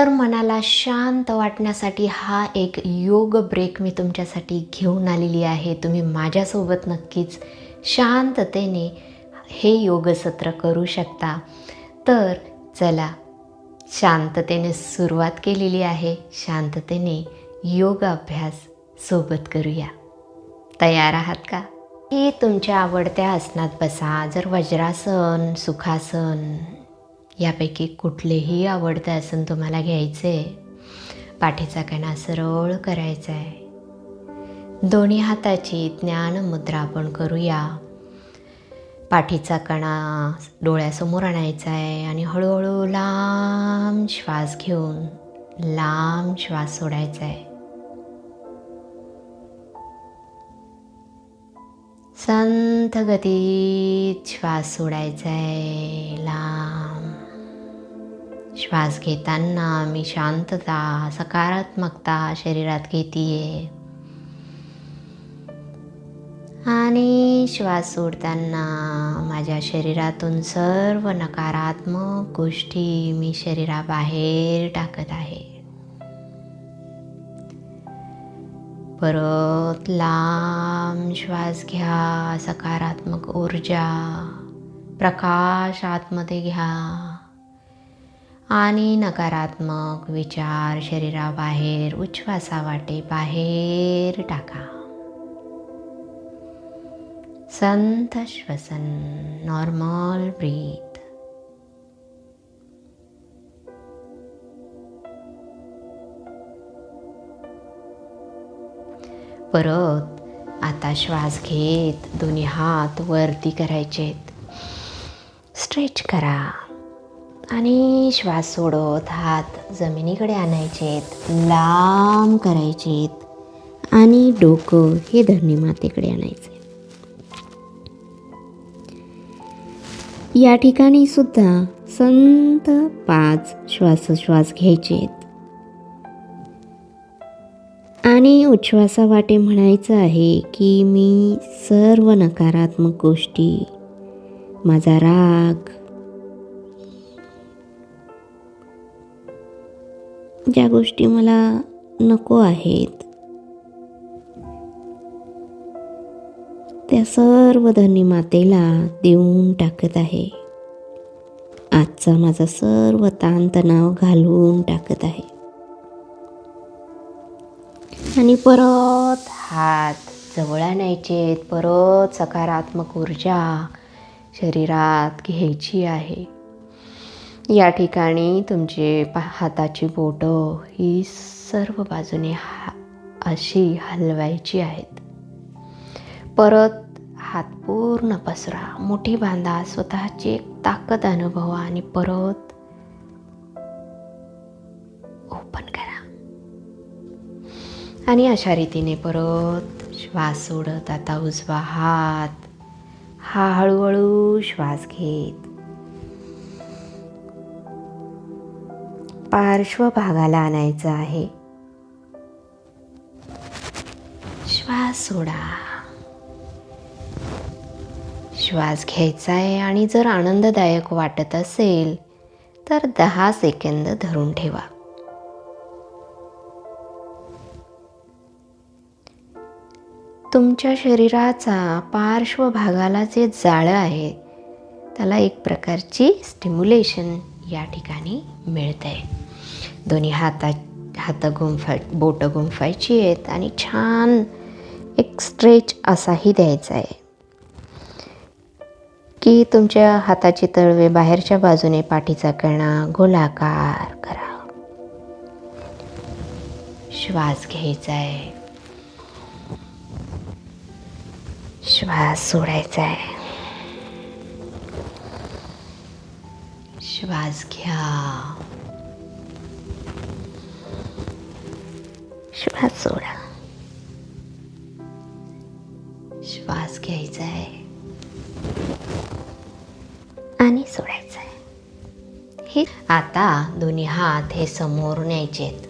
तर मनाला शांत वाटण्यासाठी हा एक योग ब्रेक मी तुमच्यासाठी घेऊन आलेली आहे. तुम्ही माझ्यासोबत नक्कीच शांततेने हे योग सत्र करू शकता. तर चला शांततेने सुरुवात केलेली आहे. शांततेने योग अभ्यास सोबत करूया. तयार आहात का? हे तुमच्या आवडत्या आसनात बसा. जर वज्रासन सुखासन यापैकी कुठलेही आवडतं आसन तुम्हाला घ्यायचं आहे पाठीचा कणा सरळ करायचा आहे दोन्ही हाताची ज्ञान मुद्रा आपण करूया. पाठीचा कणा डोळ्यासमोर आणायचा आहे आणि हळूहळू लांब श्वास घेऊन लांब श्वास सोडायचा आहे संथ गतीत श्वास सोडायचा आहे लांब. श्वास घेताना मी शांतता सकारात्मकता शरीरात घेते आणि श्वास सोडताना माझ्या शरीरातून सर्व नकारात्मक गोष्टी मी शरीराबाहेर टाकत आहे. परत लांब श्वास घ्या सकारात्मक ऊर्जा प्रकाश आतमध्ये घ्या. आणि नकारात्मक विचार शरीराबाहेर उच्छ्वासावाटे बाहेर टाका. संत श्वसन नॉर्मल ब्रीथ परत आता श्वास घेत दोन्ही हात वरती करायचेत. स्ट्रेच करा. आणि श्वास सोडत हात जमिनीकडे आणायचेत लांब करायचेत आणि डोकं हे धरणी मातेकडे आणायचे. या ठिकाणी सुद्धा संत पाच श्वासोश्वास घ्यायचेत. आणि उच्छ्वासावाटे म्हणायचं आहे की मी सर्व नकारात्मक गोष्टी माझा राग ज्या गोष्टी मला नको आहेत त्या सर्व धनी मातेला देऊन टाकत आहे. आजचा माझा सर्व ताणतणाव घालवून टाकत आहे. आणि परत हात जवळ आणायचे परत सकारात्मक ऊर्जा शरीरात घ्यायची आहे. या ठिकाणी तुमचे पा हाताची बोटं ही सर्व बाजूने हा अशी हलवायची आहेत. परत हात पूर्ण पसरा मोठी बांधा स्वतःची एक ताकद अनुभवा आणि परत ओपन करा. आणि अशा रीतीने परत श्वास सोडत आता उजवा हात. हा हळूहळू श्वास घेत. पार्श्वभागाला आणायचं आहे. श्वास सोडा. श्वास घ्यायचा आहे आणि जर आनंददायक वाटत असेल तर दहा सेकंद धरून ठेवा. तुमच्या शरीराचा पार्श्वभागाला जे जाळं आहे त्याला एक प्रकारची स्टिम्युलेशन या ठिकाणी मिळतं आहे दोन्ही हाता हात गुंफा बोटं गुंफायची आहेत आणि छान एक स्ट्रेच असाही द्यायचा आहे. की तुमच्या हाताची तळवे बाहेरच्या बाजूने पाठीचा कणा गोलाकार करा. श्वास घ्यायचा आहे. श्वास सोडायचा आहे. श्वास घ्या. श्वास सोडा श्वास घ्यायचा आहे आणि सोडायचं आहे हे आता दोन्ही हात हे समोर न्यायचे आहेत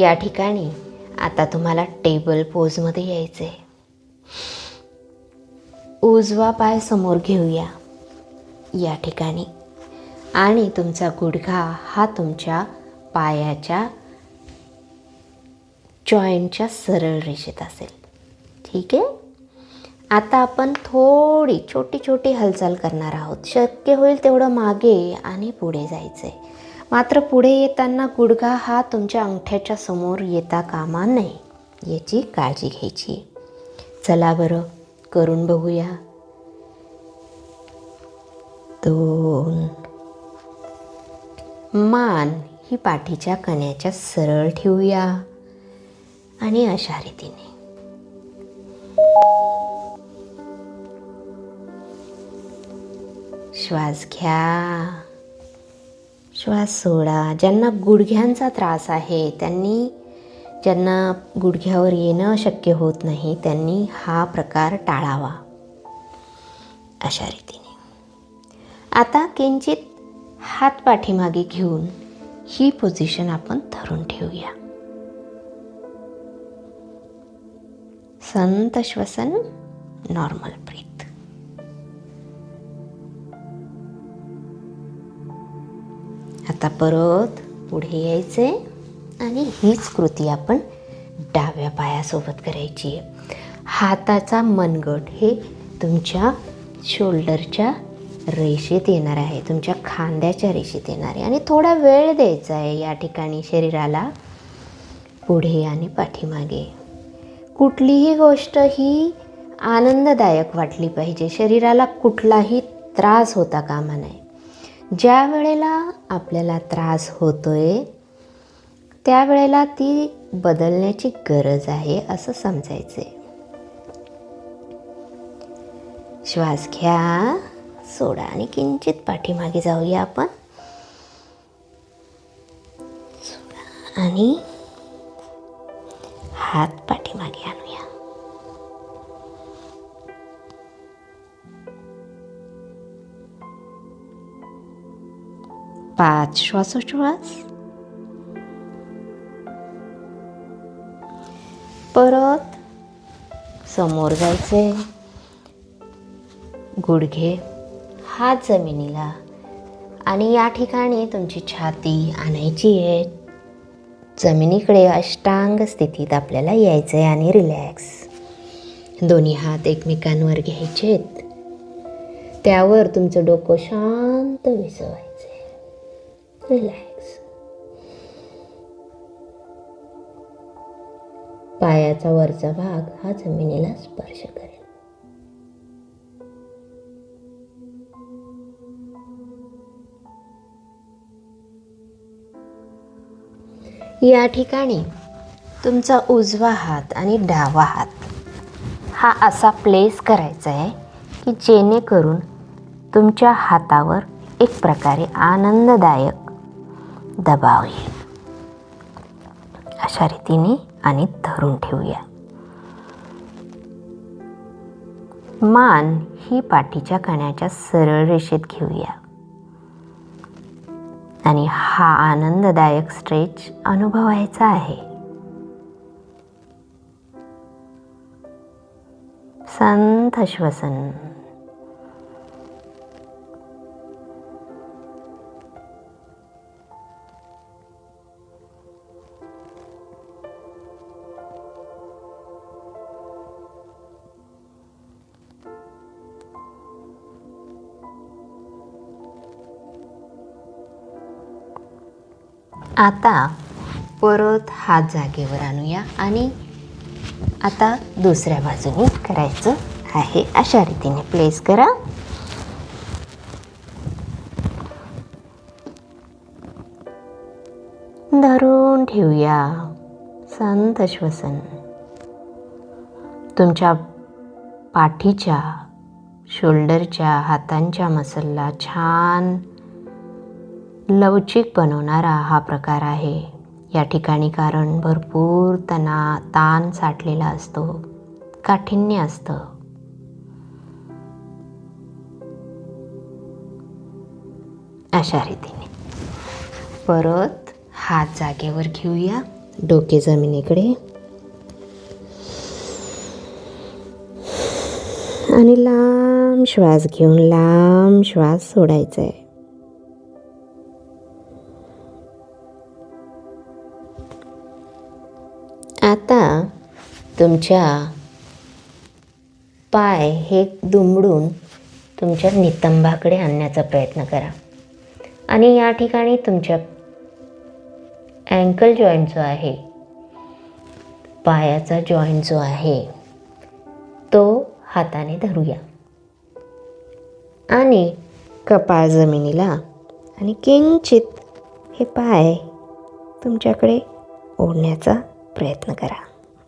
या ठिकाणी आता तुम्हाला टेबल पोजमध्ये यायचं आहे उजवा पाय समोर घेऊया. या ठिकाणी. आणि तुमचा गुडघा हा तुमच्या पायाच्या जॉईंटच्या सरळ रेषेत असेल. ठीक आहे? आता आपण थोडी छोटी छोटी हालचाल करणार आहोत. शक्य होईल तेवढं मागे आणि पुढे जायचं आहे मात्र पुढे येताना गुडघा हा तुमच्या अंगठ्याच्या समोर येता कामा नये याची काळजी घ्यायची. चला बरं करून बघूया. दोन. मान ही पाठीच्या कण्याच्या सरळ ठेवूया. आणि अशा रीतीने. श्वास घ्या. श्वास सोडा. ज्यांना गुडघ्यांचा त्रास आहे त्यांनी ज्यांना गुडघ्यावर येणं शक्य होत नाही त्यांनी हा प्रकार टाळावा. अशा रीतीने. आता किंचित हात पाठीमागे घेऊन ही पोझिशन आपण धरून ठेवूया. संत श्वसन नॉर्मल ब्रीथ आता परत पुढे यायचे आणि हीच कृती आपण डाव्या पायासोबत करायची आहे. हाताचा मनगट हे तुमच्या शोल्डरच्या रेषेत येणार आहे. तुमच्या खांद्याच्या रेषेत येणार आहे. आणि थोडा वेळ द्यायचा आहे या ठिकाणी शरीराला पुढे आणि पाठीमागे. कुठलीही गोष्ट ही आनंददायक वाटली पाहिजे. शरीराला कुठलाही त्रास होता कामा नये. ज्या वेळेला आपल्याला त्रास होतोय त्यावेळेला ती बदलण्याची गरज आहे असं समजायचं आहे श्वास घ्या सोडा आणि किंचित पाठीमागे जाऊया आपण. आणि हात पाठीमागे आणूया. पाच श्वासोश्वास परत समोर जायचे. गुडघे हात जमिनीला. आणि या ठिकाणी तुमची छाती आणायची आहे. जमिनीकडे अष्टांग स्थितीत आपल्याला यायचं आहे आणि रिलॅक्स दोन्ही हात एकमेकांवर घ्यायचेत. त्यावर तुमचं डोकं शांत विसवायचं रिलॅक्स पायाचा वरचा भाग हा जमिनीला स्पर्श करेल. या ठिकाणी तुमचा उजवा हात आणि डावा हात. हा असा प्लेस करायचा आहे की जेणेकरून तुमच्या हातावर एक प्रकारे आनंददायक दबाव येईल. अशा रीतीने आणि धरून ठेवूया. मान ही पाठीच्या कण्याच्या सरळ रेषेत घेऊया. आणि हा आनंददायक स्ट्रेच अनुभवायचा आहे. संत श्वसन आता परत हात जागेवर आणूया आणि आता दुसऱ्या बाजूने करायचं आहे. अशा रीतीने प्लेस करा. धरून ठेवूया. संत श्वसन. तुमच्या पाठीच्या शोल्डरच्या हातांच्या मसलला छान लवचिक बनवणारा हा प्रकार आहे. या ठिकाणी कारण भरपूर तना ताण साठलेला असतो. काठिण्य असतं. अशा रीतीने. परत हात जागेवर घेऊया. डोके जमिनीकडे. आणि लांब श्वास घेऊन लांब श्वास सोडायचा आहे तुमच्या पाय हे दुमडून तुमच्या नितंबाकडे आणण्याचा प्रयत्न करा. आणि या ठिकाणी तुमच्या अँकल जॉईंट जो आहे पायाचा जॉईंट जो आहे तो हाताने धरूया. आणि कपाळ जमिनीला आणि किंचित हे पाय तुमच्याकडे ओढण्याचा प्रयत्न करा.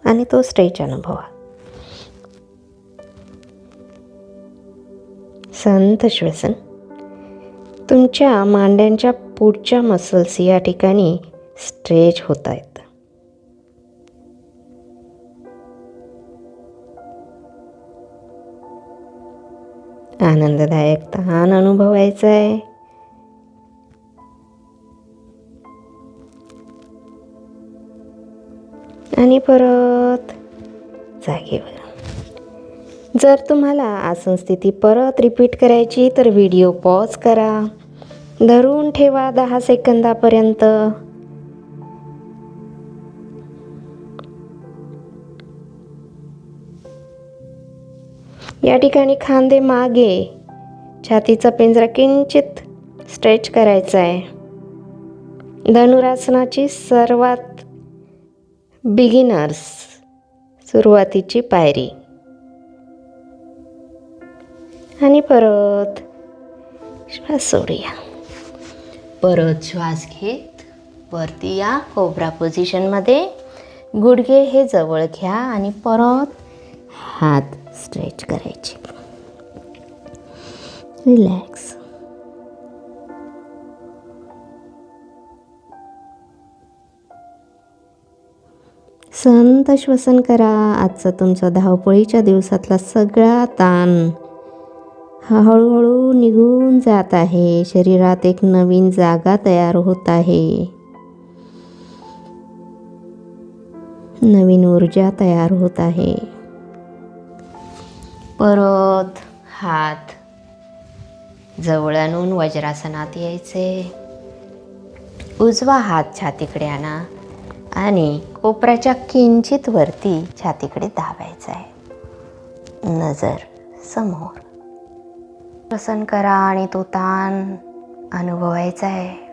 आणि तो स्ट्रेच अनुभवा संत श्वसन तुमच्या मांड्यांच्या पुढच्या मसल्स या ठिकाणी स्ट्रेच होत आहेत आनंददायक ताण अनुभवायचा आहे आणि परत जागेवर. जर तुम्हाला आसन स्थिती परत रिपीट करायची तर व्हिडिओ पॉज करा. धरून ठेवा दहा सेकंदापर्यंत. या ठिकाणी खांदे मागे. छातीचा पिंजरा किंचित स्ट्रेच करायचा आहे धनुरासनाची सर्वात बिगिनर्स सुरुवातीची पायरी. आणि परत श्वास सोडूया. परत श्वास घेत वरती या कोबरा पोझिशनमध्ये गुडघे हे जवळ घ्या आणि परत हात स्ट्रेच करायचे. रिलॅक्स संत श्वसन करा. आजचा तुमचा धावपळीच्या दिवसातला सगळा ताण हा हळूहळू निघून जात आहे. शरीरात एक नवीन जागा तयार होत आहे. नवीन ऊर्जा तयार होत आहे. परत हात जवळ आणून वज्रासनात यायचे. उजवा हात छातीकडे आणा. आणि कोपऱ्याच्या किंचित वरती छातीकडे दाबायचं आहे नजर समोर. प्रसन्न करा आणि तो ताण अनुभवायचा आहे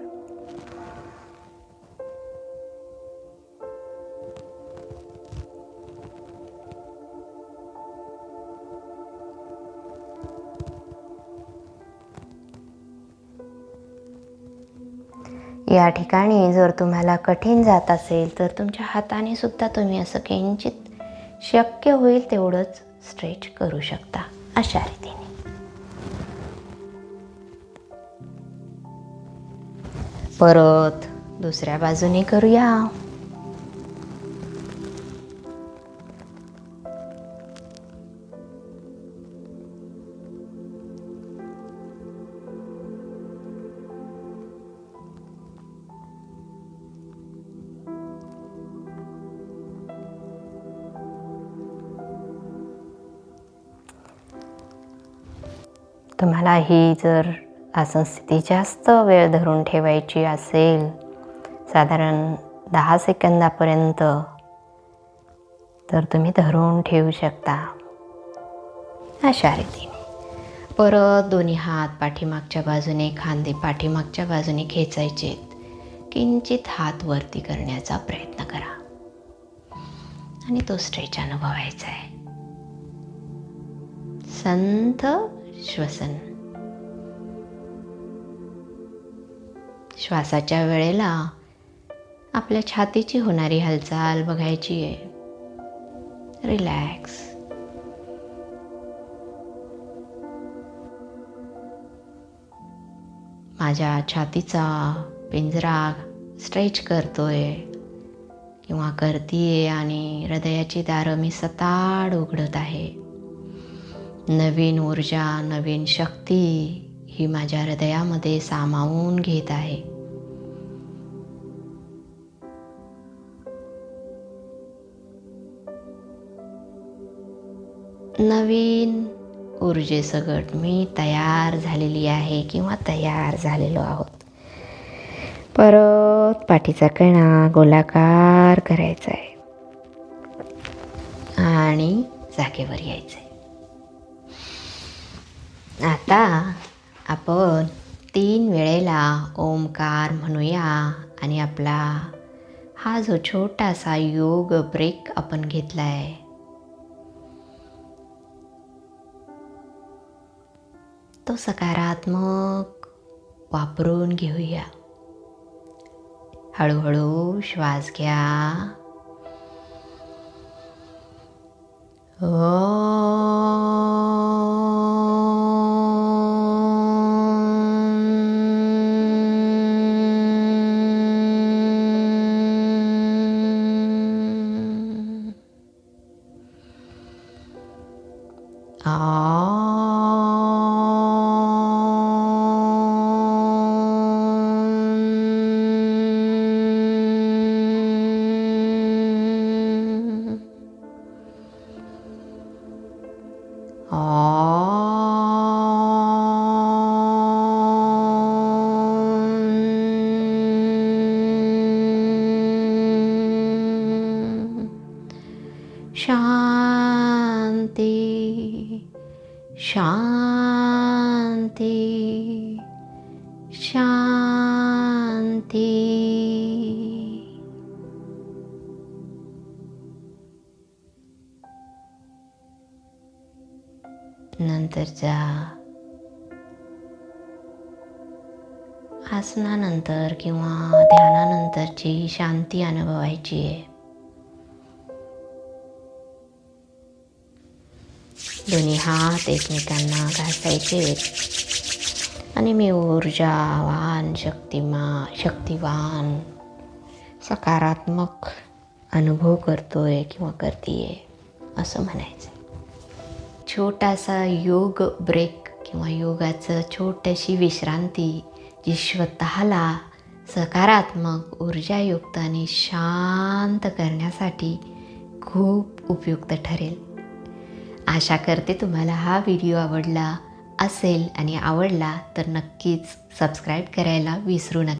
या ठिकाणी जर तुम्हाला कठीण जात असेल तर तुमच्या हाताने सुद्धा तुम्ही असं किंचित शक्य होईल तेवढंच स्ट्रेच करू शकता अशा रीतीने. परत दुसऱ्या बाजूने करूया. तुम्हाला ही जर आसन स्थिती जास्त वेळ धरून ठेवायची असेल साधारण दहा सेकंदापर्यंत तर तुम्ही धरून ठेवू शकता. अशा रीतीने. परत दोन्ही हात पाठीमागच्या बाजूने खांदे पाठीमागच्या बाजूने खेचायचेत. किंचित हात वरती करण्याचा प्रयत्न करा. आणि तो स्ट्रेच अनुभवायचा आहे. संथ श्वसन. श्वासाच्या वेळेला आपल्या छातीची होणारी हालचाल बघायची आहे. रिलॅक्स माझ्या छातीचा पिंजरा स्ट्रेच करतोय किंवा करतीये आणि हृदयाची दारं मी सताड उघडत आहे. नवीन ऊर्जा नवीन शक्ती ही माझ्या हृदयामध्ये सामावून घेत आहे. नवीन ऊर्जेसकट मी तयार झालेली आहे किंवा तयार झालेलो आहोत. परत पाठीचा कणा गोलाकार करायचा आहे. आणि जागेवर यायचं आहे आता आपण तीन वेळेला ओमकार म्हणूया आणि आपला हा जो छोटासा योग ब्रेक आपण घेतला आहे तो सकारात्मक वापरून घेऊया. हळूहळू श्वास घ्या. ओ 哦，शांती शांती. नंतरच्या आसनानंतर किंवा ध्यानानंतरची शांती अनुभवायची आहे. दोन्ही हात एकमेकांना घासायचे आणि मी ऊर्जावान शक्तिमा शक्तिवान सकारात्मक अनुभव करतोय किंवा करतीये असं म्हणायचं. छोटासा योग ब्रेक किंवा योगाचं छोटीशी विश्रांती जी स्वतःला सकारात्मक ऊर्जायुक्त आणि शांत करण्यासाठी खूप उपयुक्त ठरेल. आशा करते तुम्हाला हा व्हिडिओ आवडला असेल आणि आवडला तर नक्कीच सबस्क्राईब करायला विसरू नका.